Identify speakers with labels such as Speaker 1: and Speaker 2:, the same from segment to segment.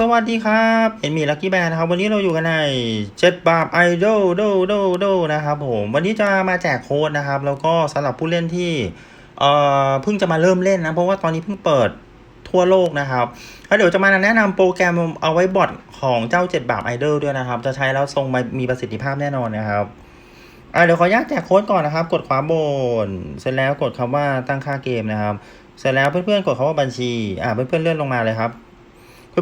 Speaker 1: สวัสดีครับเอ็นมีลักกี้แบนนะครับ วันนี้เราอยู่กันในเจ็ดบาปไอดอลโดโดโดนะครับผมวันนี้จะมาแจกโค้ดนะครับ แล้วก็สำหรับผู้เล่นที่เอ่อเพิ่งจะมาเริ่มเล่นนะ เพราะว่าตอนนี้เพิ่งเปิดทั่วโลกนะครับแล้วเดี๋ยวจะมาแนะนำโปรแกรมเอาไว้บอทของเจ้าเจ็ดบาปไอดอลด้วยนะครับ จะใช้แล้วทรงมีประสิทธิภาพแน่นอนนะครับอ่าเดี๋ยวขออนุญาตแจกโค้ดก่อนนะครับ กดขวาบน เสร็จแล้วกดคำว่าตั้งค่าเกมนะครับ เสร็จแล้วเพื่อนๆกดคำว่าบัญชีอ่าเพื่อนๆเลื่อนลงมาเลยครับ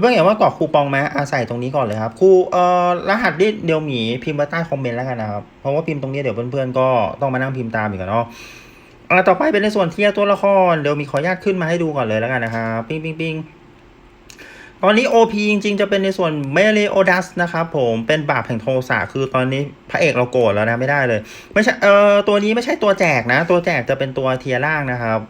Speaker 1: เพื่อนๆเห็นว่ากรอกคูปองไหมอาใส่ตรงนี้ก่อนเลยครับคูเอ่อรหัสดิเดียวหมีพิมพ์ไว้ใต้คอมเมนต์แล้วกันนะครับเพราะว่าพิมพ์ตรงนี้เดี๋ยวเพื่อนๆก็ต้องมานั่งพิมพ์ตามอีกอะเนาะอ่าต่อไปเป็นในส่วนเทียตัวละครเดี๋ยวมีขออนุญาตขึ้นมาให้ดูก่อนเลยแล้วกันนะครับปิ้งปิ้งปิ้งตอนนี้ OP จริงๆ จะเป็นในส่วนเมเลโอดัสนะครับผมเป็นบาปแห่งโทสะคือตอนนี้พระเอกเราโกรธแล้วนะไม่ได้เลย ไม่ใช่เอ่อตัวนี้ไม่ใช่ตัวแจกนะ ตัวแจกจะเป็นตัวเทียร์ล่างนะครับ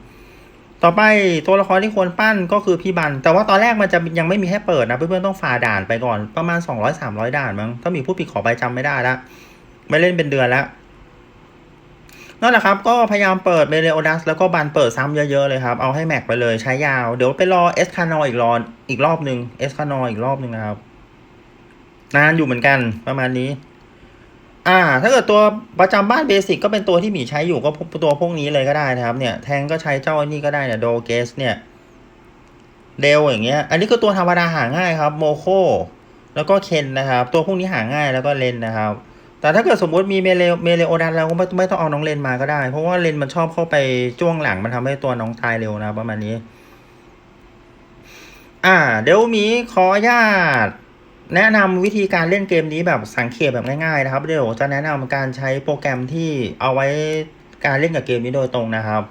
Speaker 1: ต่อไปตัวละครที่ควรปั้นก็คือพี่บัน แต่ว่าตอนแรกมันจะยังไม่มีให้เปิดนะ เพื่อนๆต้องฝ่าด่านไปก่อนประมาณ 200-300 ด่านมั้งถ้ามีผู้ผิดขอไปจำไม่ได้ละไม่เล่นเป็นเดือนแล้วนั่นแหละครับ ก็พยายามเปิดเมเลโอดัสแล้วก็บันเปิดซ้ำเยอะ ๆ เลยครับ เอาให้แม็กไปเลยใช้ยาว เดี๋ยวไปรอเอสคานออีกรออีกรอบหนึ่งเอสคานออีกรอบหนึ่งนะครับ นานอยู่เหมือนกันประมาณนี้ อ่า ถ้าเกิดตัวประจำบ้านเบสิกก็เป็นตัวที่หมีใช้อยู่ก็พวกตัวพวกนี้เลยก็ได้นะครับ เนี่ย แทงก็ใช้เจ้าอันนี้ก็ได้เนี่ยโดเกสเนี่ยเดลอย่างเงี้ย อันนี้คือตัวธรรมดาหาง่ายครับโมโคแล้วก็เคนนะครับ ตัวพวกนี้หาง่ายแล้วก็เลนนะครับ แต่ถ้าเกิดสมมติมีเมเลเมเลโอดันเราก็ไม่ไม่ต้องเอาน้องเลนมาก็ได้ เพราะว่าเลนมันชอบเข้าไปจ้วงหลังมันทำให้ตัวน้องตายเร็วนะประมาณนี้ อ่า เดี๋ยวมีขออนุญาต แนะนำวิธีการเล่นเกมนี้แบบสังเกตแบบง่ายๆนะครับเดี๋ยวจะแนะนำการใช้โปรแกรมที่เอาไว้การเล่นกับเกมนี้โดยตรงนะครับ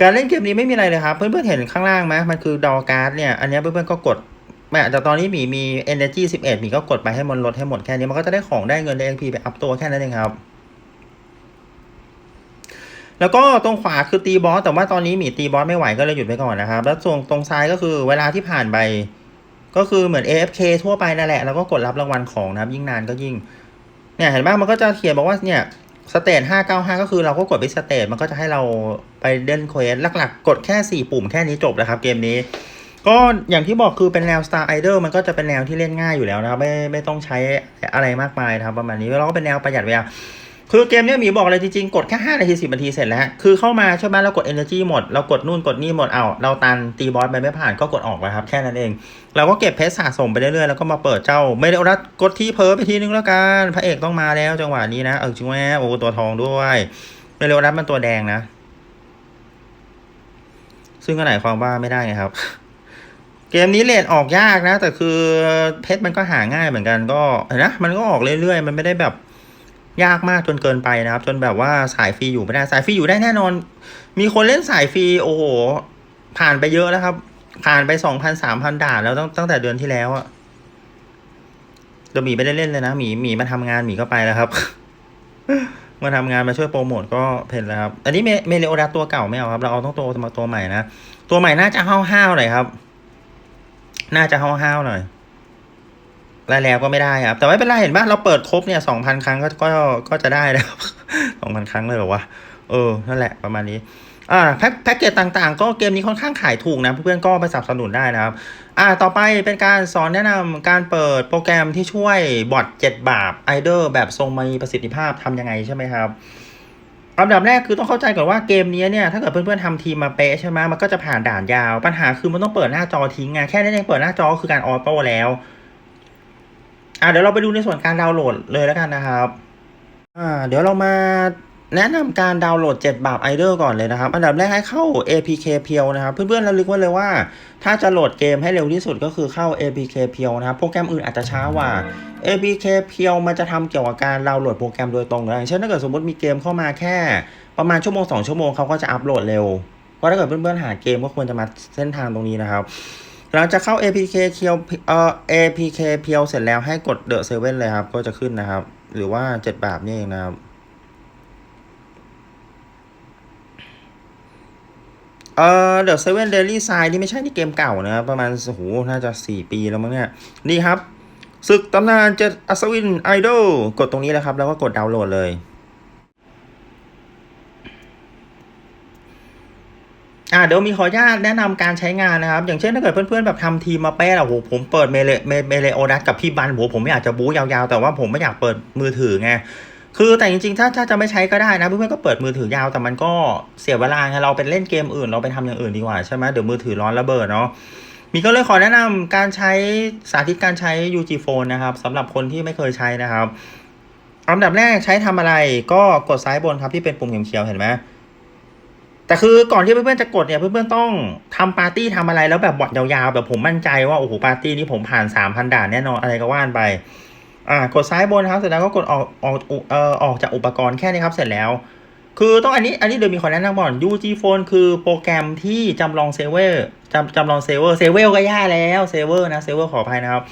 Speaker 1: การเล่นเกมนี้ไม่มีอะไรเลยครับ เพื่อนๆเห็นข้างล่างไหมมันคือดอการ์ดเนี่ยอันนี้เพื่อนๆก็กดแม้แต่ตอนนี้มีมี energy 11มีก็กดไปให้มันลดให้หมดแค่นี้มันก็จะได้ของได้เงินได้ XP ไปอัพตัวแค่นั้นเองครับ แล้วก็ตรงขวาคือตีบอสแต่ว่าตอนนี้หมีตีบอสไม่ไหวก็เลยหยุดไปก่อนนะครับ แล้วส่วนตรงซ้ายก็คือเวลาที่ผ่านไป ก็คือเหมือน AFK ทั่วไปนั่นแหละแล้วก็กดรับรางวัลของนะครับ ยิ่งนานก็ยิ่ง เนี่ยเห็นไหมมันก็จะเขียนบอกว่าเนี่ยสเตจห้าเก้าห้าก็คือเราก็กดไปสเตจมันก็จะให้เราไปเล่นเควสหลักๆ กดแค่สี่ปุ่มแค่นี้จบแล้วครับเกมนี้ ก็อย่างที่บอกคือเป็นแนว Star Idol มันก็จะเป็นแนวที่เล่นง่ายอยู่แล้วนะครับ ไม่ไม่ต้องใช้อะไรมากมายนะครับประมาณนี้แล้วก็เป็นแนวประหยัดเวลา คือเกมเนี้ยหมีบอกเลยจริงๆ กดแค่5นาที10นาทีเสร็จแล้ว คือเข้ามาใช่ไหมเรากด energy หมด เรากดนู่นกดนี่หมดเอาเราตันตีบอสไปไม่ผ่านก็กดออกแล้วครับ แค่นั้นเอง เราก็เก็บเพชรสะสมไปเรื่อยๆ แล้วก็มาเปิดเจ้า ไม่ได้รัดกดที่เพิร์ไปทีนึงแล้วกันพระเอกต้องมาแล้วจังหวะนี้นะ เออจิงไหมโอ้ตัวทองด้วยไม่เร็วรัดมันตัวแดงนะ ซึ่งก็ไหนความว่าไม่ได้ไงครับเกมนี้เลนออกยากนะ แต่คือเพชรมันก็หาง่ายเหมือนกันก็เห็นนะมันก็ออกเรื่อยๆ มันไม่ได้แบบ ยากมากจนเกินไปนะครับ จนแบบว่าสายฟรีอยู่ไม่ได้สายฟรีอยู่ได้แน่นอน มีคนเล่นสายฟรีโอ้โห ผ่านไปเยอะแล้วครับ ผ่านไปสองพันสามพันด่านแล้วตั้งตั้งแต่เดือนที่แล้วอะเดี๋ยวหมีไม่ได้เล่นเลยนะหมีหมีมาทำงานหมีก็ไปแล้วครับมาทำงานมาช่วยโปรโมทก็เพนแล้วครับ อันนี้เมเมเลโอดัสตัวเก่าไม่เอาครับ เราเอาต้องตัวมาตัวใหม่นะ ตัวใหม่น่าจะห้าวๆหน่อยครับ น่าจะห้าวๆหน่อย แล้วแล้วก็ไม่ได้ครับ แต่ไม่เป็นไรเห็นป่ะเราเปิดครบเนี่ยสองพันครั้งก็ก็ก็จะได้แล้วสองพันครั้งเลยเหรอวะเออนั่นแหละประมาณนี้อ่าแพ็คแพ็กเกจต่างๆ ก็เกมนี้ค่อนข้างขายถูกนะเพื่อนๆก็ไปสนับสนุนได้นะครับอ่าต่อไปเป็นการสอนแนะนำการเปิดโปรแกรมที่ช่วยบอทเจ็ดบาปไอเดอร์แบบทรงมีประสิทธิภาพทำยังไงใช่ไหมครับอันดับแรกคือต้องเข้าใจก่อนว่าเกมนี้เนี่ยถ้าเกิดเพื่อนๆทำทีมมาเป๊ะใช่ไหมมันก็จะผ่านด่านยาว ปัญหาคือมันต้องเปิดหน้าจอทิ้งไงแค่นั้นเองเปิดหน้าจอคือการออโต้แล้ว อ่าเดี๋ยวเราไปดูในส่วนการดาวน์โหลดเลยแล้วกันนะครับ อ่า เดี๋ยวเรามาแนะนำการดาวน์โหลด 7 บาปไอเดอร์ก่อนเลยนะครับ อันดับแรกให้เข้า APK เพียวนะครับ เพื่อนๆระลึกไว้เลยว่า ถ้าจะโหลดเกมให้เร็วที่สุดก็คือเข้า APK เพียวนะครับ โปรแกรมอื่นอาจจะช้ากว่า APK เพียวมันจะทำเกี่ยวกับการดาวน์โหลดโปรแกรมโดยตรงเลยเช่นถ้าเกิดสมมติมีเกมเข้ามาแค่ ประมาณชั่วโมง 2 ชั่วโมงเขาก็จะอัปโหลดเร็วเพราะถ้าเกิดเพื่อนๆหาเกมก็ควรจะมาเส้นทางตรงนี้นะครับ หลังจากเข้า APK เพียวเอ่อ APK เพียวเสร็จแล้วให้กด The 7เซเว่นเลยครับ ก็จะขึ้นนะครับ หรือว่า7บาทนี่เองนะครับเอ่อ The Seven Daily Sign นี่ไม่ใช่ที่เกมเก่านะครับ ประมาณโอ้โหน่าจะ4ปีแล้วมั้งเนี่ย นี่ครับศึกตำนานเจ็ดอัศวินไอดอลกดตรงนี้แล้วครับ แล้วก็กดดาวน์โหลดเลย อ่าเดี๋ยวมีขออนุญาตแนะนำการใช้งานนะครับ อย่างเช่นถ้าเกิดเพื่อนๆแบบทำทีมมาเป้อะโหผมเปิดเมเลเมเมเลโอดัสกับพี่บันโหผมไม่อยากจะบู๊ยาวๆ แต่ว่าผมไม่อยากเปิดมือถือไงคือแต่จริงๆ ถ้าถ้าจะไม่ใช้ก็ได้นะเพื่อนๆก็เปิดมือถือยาวแต่มันก็เสียเวลาไงเราไปเล่นเกมอื่นเราไปทำอย่างอื่นดีกว่าใช่ไหมเดี๋ยวมือถือร้อนระเบิดเนาะมีก็เลยขอแนะนำการใช้สาธิตการใช้ UG Phone นะครับสำหรับคนที่ไม่เคยใช้นะครับอันดับแรกใช้ทำอะไรก็กดซ้ายบนครับที่เป็นปุ่มเขียวๆเห็นไหม แต่คือก่อนที่เพื่อนๆจะกดเนี่ยเพื่อนๆต้องทำปาร์ตี้ทำอะไรแล้วแบบบอดยาวๆ แบบผมมั่นใจว่าโอ้โหปาร์ตี้นี้ผมผ่านสามพันด่านแน่นอนอะไรก็ว่านไปอ่ากดซ้ายบนครับเสร็จแล้วก็กดออกออกเอ่อออกจากอุปกรณ์แค่นี้ครับเสร็จแล้ว คือต้องอันนี้อันนี้เดี๋ยวมีคนแนะนำก่อน UG Phone คือโปรแกรมที่จำลองเซเวอร์จำจำลองเซเวอร์เซเวอร์ก็ย่าแล้วเซเวอร์นะเซเวอร์ขออภัยนะครับ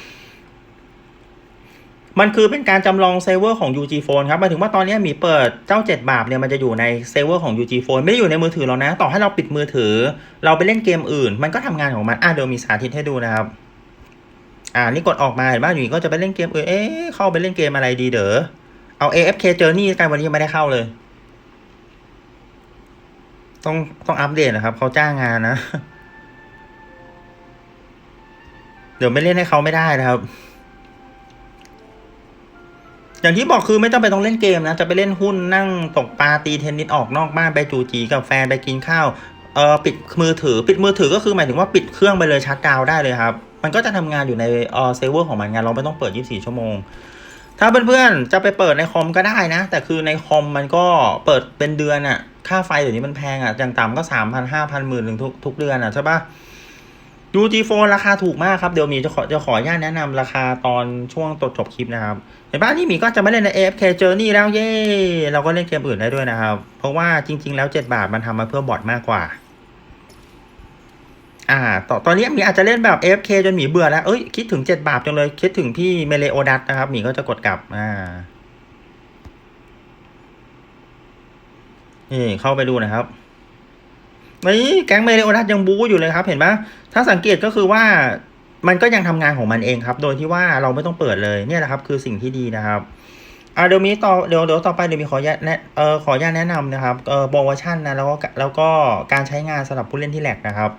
Speaker 1: มันคือเป็นการจำลองเซร์ฟเวอร์ของ UG Phone ครับหมายถึงว่าตอนนี้มีเปิดเจ้า 7 บาทเนี่ยมันจะอยู่ในเซร์ฟเวอร์ของ UG Phone ไม่ได้อยู่ในมือถือเรานะ ต่อให้เราปิดมือถือ เราไปเล่นเกมอื่น มันก็ทำงานของมันอะเดี๋ยวมีสาธิตให้ดูนะครับ อ่านี่กดออกมาเห็นป่ะอยู่นี่ก็จะไปเล่นเกมเอื่นเอ๊ะเข้าไปเล่นเกมอะไรดีเด้อเอา AFK Journey กันวันนี้ยังไม่ได้เข้าเลย ต้องต้องอัปเดตนะครับเขาจ้างงานนะ เดี๋ยวไม่เล่นให้เขาไม่ได้นะครับ อย่างที่บอกคือไม่ต้องไปต้องเล่นเกมนะ จะไปเล่นหุ้นนั่งตกปลาตีเทนนิสออกนอกบ้านไปจูจีกับแฟนไปกินข้าวเออปิดมือถือปิดมือถือก็คือหมายถึงว่าปิดเครื่องไปเลยชัดดาวได้เลยครับ มันก็จะทำงานอยู่ในเออเซร์ฟเวอร์ของมันงานเราไม่ต้องเปิด 24 ชั่วโมง ถ้าเพื่อนๆจะไปเปิดในคอมก็ได้นะ แต่คือในคอมมันก็เปิดเป็นเดือนอะค่าไฟเดี๋ยวนี้มันแพงอะอย่างต่ำก็สามพันห้าพันหมื่นหนึ่งทุกทุกเดือนอะใช่ปะ UG Phone ราคาถูกมากครับเดี๋ยวมีจะขอจะขออนุญาตแนะนำราคาตอนช่วงตดจบคลิปนะครับเห็นป่ะนี่หมีก็จะไม่เล่นใน AFK Journey แล้วเย่เราก็เล่นเกมอื่นได้ด้วยนะครับ เพราะว่าจริง ๆ แล้ว 7 บาทมันทำมาเพื่อบอทมากกว่า อ่าตตอนนี้หมีอาจจะเล่นแบบ AFK จนหมีเบื่อแล้วเอ้ยคิดถึง 7 บาทจังเลย คิดถึงพี่เมเลโอดัสนะครับหมีก็จะกดกลับอ่านี่เข้าไปดูนะครับ นี่แก๊งเมเลโอดัสยังบู๊อยู่เลยครับ เห็นไหมถ้าสังเกตก็คือว่ามันก็ยังทำงานของมันเองครับ โดยที่ว่าเราไม่ต้องเปิดเลยเนี่ยแหละครับ คือสิ่งที่ดีนะครับอ่าเดี๋ยวมีต่อเดี๋ยวเดี๋ยวต่อไปเดี๋ยวมีขออนุญาตแนะเอ่อขออนุญาตแนะนำนะครับเอ่อโปรโมชั่นนะแล้วก็แล้วก็การใช้งานสำหรับผู้เล่นที่แหลกนะครับ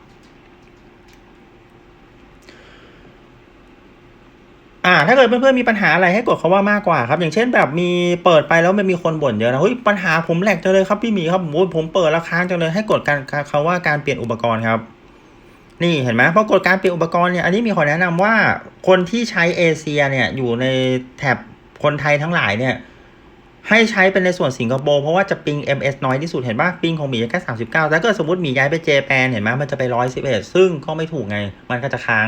Speaker 1: อ่าถ้าเกิดเพื่อนๆมีปัญหาอะไรให้กดคาว่ามากกว่าครับ อย่างเช่นแบบมีเปิดไปแล้วมันมีคนบ่นเยอะนะเฮ้ยปัญหาผมแหลกจังเลยครับพี่หมีครับโอ้ยผมเปิดแล้วค้างจังเลยให้กดการคาว่าการเปลี่ยนอุปกรณ์ครับ นี่เห็นไหมพอกดการเปลี่ยนอุปกรณ์เนี่ยอันนี้มีขอแนะนำว่าคนที่ใช้เอเชียเนี่ยอยู่ในแถบคนไทยทั้งหลายเนี่ยให้ใช้เป็นในส่วนสิงคโปร์เพราะว่าจะปิง MS น้อยที่สุดเห็นป่ะปิงของหมีแค่สามสิบเก้าแต่ถ้าเกิดสมมติหมีย้ายไปเจแปนเห็นไหมมันจะไปร้อยสิบเอ็ดซึ่งก็ไม่ถูกไง มันก็จะค้าง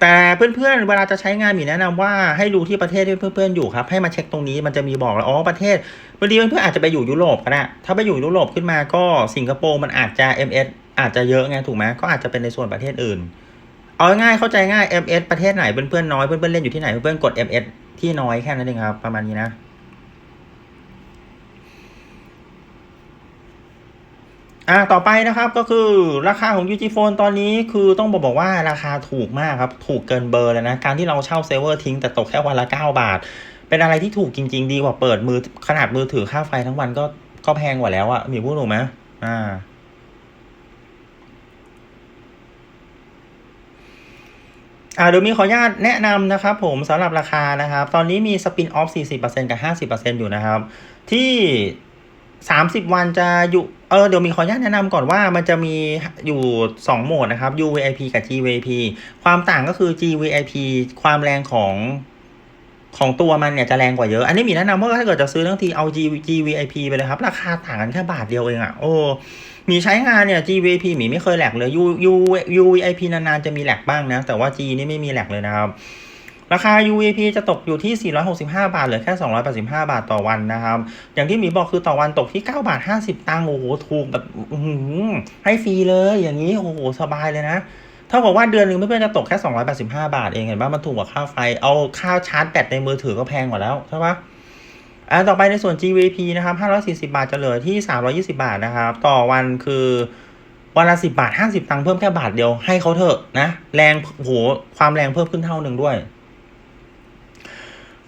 Speaker 1: แต่เพื่อนๆ เวลาจะใช้งานมีแนะนำว่าให้ดูที่ประเทศที่เพื่อนๆอยู่ครับ ให้มาเช็คตรงนี้มันจะมีบอกแล้วอ๋อประเทศบางทีเพื่อนๆอาจจะไปอยู่ยุโรปก็ได้ถ้าไปอยู่ยุโรปขึ้นมาก็สิงคโปร์มันอาจจะ MS อาจจะเยอะไงถูกไหมก็อาจจะเป็นในส่วนประเทศอื่น เอาง่ายเข้าใจง่าย MS ประเทศไหนเพื่อนๆน้อยเพื่อนๆเล่นอยู่ที่ไหนเพื่อนๆกด MS ที่น้อยแค่นั้นเองครับประมาณนี้นะ อ่าต่อไปนะครับก็คือราคาของ UG Phone ตอนนี้คือต้องบอกบอกว่าราคาถูกมากครับ ถูกเกินเบอร์เลยนะ การที่เราเช่าเซิร์ฟเวอร์ทิ้งแต่ตกแค่วันละ 9 บาท เป็นอะไรที่ถูกจริง ๆ ดีกว่าเปิดมือขนาดมือถือค่าไฟทั้งวันก็ก็แพงกว่าแล้วอะมีพูดถูกไหมอ่าอ่าเดี๋ยวมีขออนุญาตแนะนำนะครับผมสำหรับราคานะครับ ตอนนี้มีสปินออฟ40%กับ 50%อยู่นะครับ ที่ 30 วันจะอยู่ เออเดี๋ยวมีขออนุญาตแนะนำก่อนว่ามันจะมีอยู่ 2 โหมดนะครับ UVIP กับ GVIP ความต่างก็คือ GVIP ความแรงของของตัวมันเนี่ยจะแรงกว่าเยอะ อันนี้มีแนะนำว่าถ้าเกิดจะซื้อทั้งทีเอา G GVIP ไปเลยครับ ราคาต่างกันแค่บาทเดียวเองอะ่ะ โอ้ มีใช้งานเนี่ย GVIP หมีไม่เคยแหลกเลย U U UVIP นานๆจะมีแหลกบ้างนะ แต่ว่า G นี่ไม่มีแหลกเลยนะครับ ราคา UVP จะตกอยู่ที่ 465 บาทเหลือแค่ 285 บาทต่อวันนะครับ อย่างที่หมีบอกคือต่อวันตกที่ 9 บาท 50 ตังค์โอ้โห ถูกแบบหือให้ฟรีเลยอย่างนี้ โอ้โห สบายเลยนะ เท่ากับว่าเดือนหนึ่งเพื่อนๆจะตกแค่ 285 บาทเองเห็นป่ะมันถูกกว่าค่าไฟ เอาค่าชาร์จแบตในมือถือก็แพงกว่าแล้วใช่ปะอ่าต่อไปในส่วน GVP นะครับ 540 บาทจะเหลือที่ 320 บาทนะครับ ต่อวันคือวันละ10บาท50ตังค์เพิ่มแค่บาทเดียวให้เขาเถอะนะ แรงโหความแรงเพิ่มขึ้นเท่าหนึ่งด้วย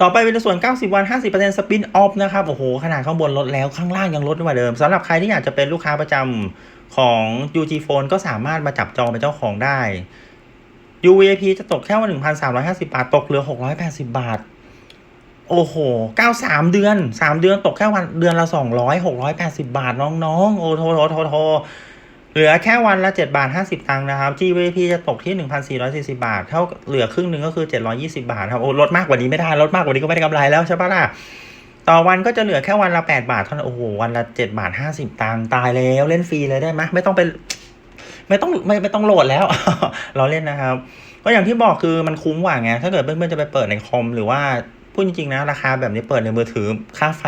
Speaker 1: ต่อไปเป็นส่วน 90 วัน 50%สปินออฟนะครับ โอ้โห ขนาดข้างบนลดแล้วข้างล่างยังลดกว่าเดิมสำหรับใครที่อยากจะเป็นลูกค้าประจำของ UG Phone ก็สามารถมาจับจองเป็นเจ้าของได้ UVIP จะตกแค่วัน1,350 บาท ตกเหลือ 680 บาท โอ้โห 93 เดือน 3 เดือนตกแค่วันเดือนละ 200 680 บาทน้องๆ โอ้โทโทโทโท เหลือแค่วันละ 7 บาท 50 ตังค์นะครับ GVP จะตกที่ 1,440 บาท เท่าเหลือครึ่งหนึ่งก็คือ 720 บาทครับ โอ้ลดมากกว่านี้ไม่ได้ ลดมากกว่านี้ก็ไม่ได้กำไรแล้วใช่ปะล่ะ ต่อวันก็จะเหลือแค่วันละ 8 บาทเท่านั้น โอ้โห วันละ 7 บาท 50 ตังค์ ตายแล้ว เล่นฟรีเลยได้ไหมไม่ต้องไป ไม่ต้องไม่ไม่ต้องโหลดแล้ว เราเล่นนะครับ ก็อย่างที่บอกคือมันคุ้มกว่าไง ถ้าเกิดเพื่อนๆจะไปเปิดในคอมหรือว่าพูดจริงๆนะ ราคาแบบนี้เปิดในมือถือ ค่าไฟ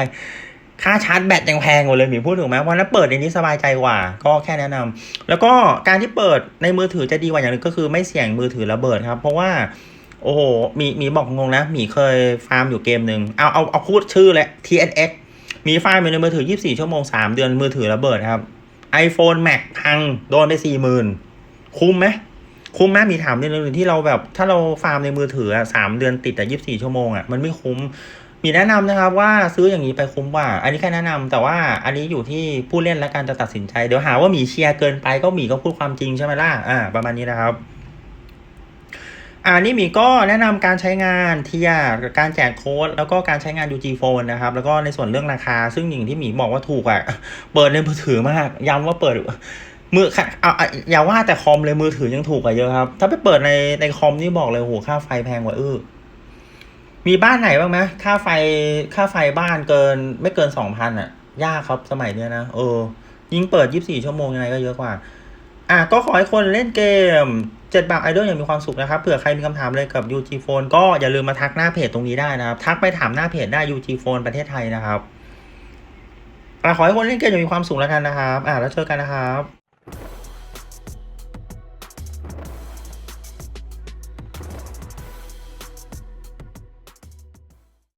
Speaker 1: ค่าชาร์จแบตยังแพงกว่าเลยหมีพูดถูกไหมวันนั้นเปิดในนี้สบายใจกว่า ก็แค่แนะนำแล้วก็การที่เปิดในมือถือจะดีกว่าอย่างหนึงก็คือไม่เสี่ยงมือถือระเบิดครับ เพราะว่าโอ้โหมีมีบอกงงนะหมีเคยฟาร์มอยู่เกมหนึ่งเอาเอาเอาพูดชื่อเลย TNX มีฟาร์มอยู่ในมือถือ 24 ชั่วโมง 3 เดือนมือถือระเบิดครับ iPhone Max พังโดนไป 40,000 คุ้มไหมคุ้มไหมมีถามเรื่องหนึงที่เราแบบ ถ้าเราฟาร์มในมือถืออะสามเดือนติดแต่ยี่สิบสี่ชั่วโมงอะมันไม่คุ้ม มีแนะนำนะครับว่าซื้ออย่างนี้ไปคุ้มกว่า อันนี้แค่แนะนำแต่ว่าอันนี้อยู่ที่ผู้เล่นและการจะตัดสินใจ เดี๋ยวหาว่าหมีเชียร์เกินไปก็หมีก็พูดความจริงใช่ไหมล่ะ อ่า ประมาณนี้นะครับ อ่านี่มีก็แนะนำการใช้งานเทียร์การแจกโค้ดแล้วก็การใช้งาน UG Phone นะครับ แล้วก็ในส่วนเรื่องราคา ซึ่งอย่างที่หมีบอกว่าถูกอะ เปิดในมือถือมาก ย้ำว่าเปิดมือค่ะเอาอย่าว่าแต่คอมเลยมือถือยังถูกกว่าเยอะครับ ถ้าไปเปิดในในคอมนี่บอกเลยโหค่าไฟแพงกว่าเอื้อ มีบ้านไหนบ้างไหมค่าไฟค่าไฟบ้านเกิน ไม่เกินสองพันอะ ยากครับสมัยเนี้ยนะเออ ยิ่งเปิดยี่สิบสี่ชั่วโมงยังไงก็เยอะกว่า อะก็ขอให้คนเล่นเกมเจ็ดบาทไอดอลอย่างมีความสุขนะครับ เผื่อใครมีคำถามอะไรกับ UG Phone ก็อย่าลืมมาทักหน้าเพจตรงนี้ได้นะครับ ทักไปถามหน้าเพจได้ UG Phone ประเทศไทยนะครับอะขอให้คนเล่นเกมอย่างมีความสุขแล้วกันนะครับ อะแล้วเจอกันนะครับ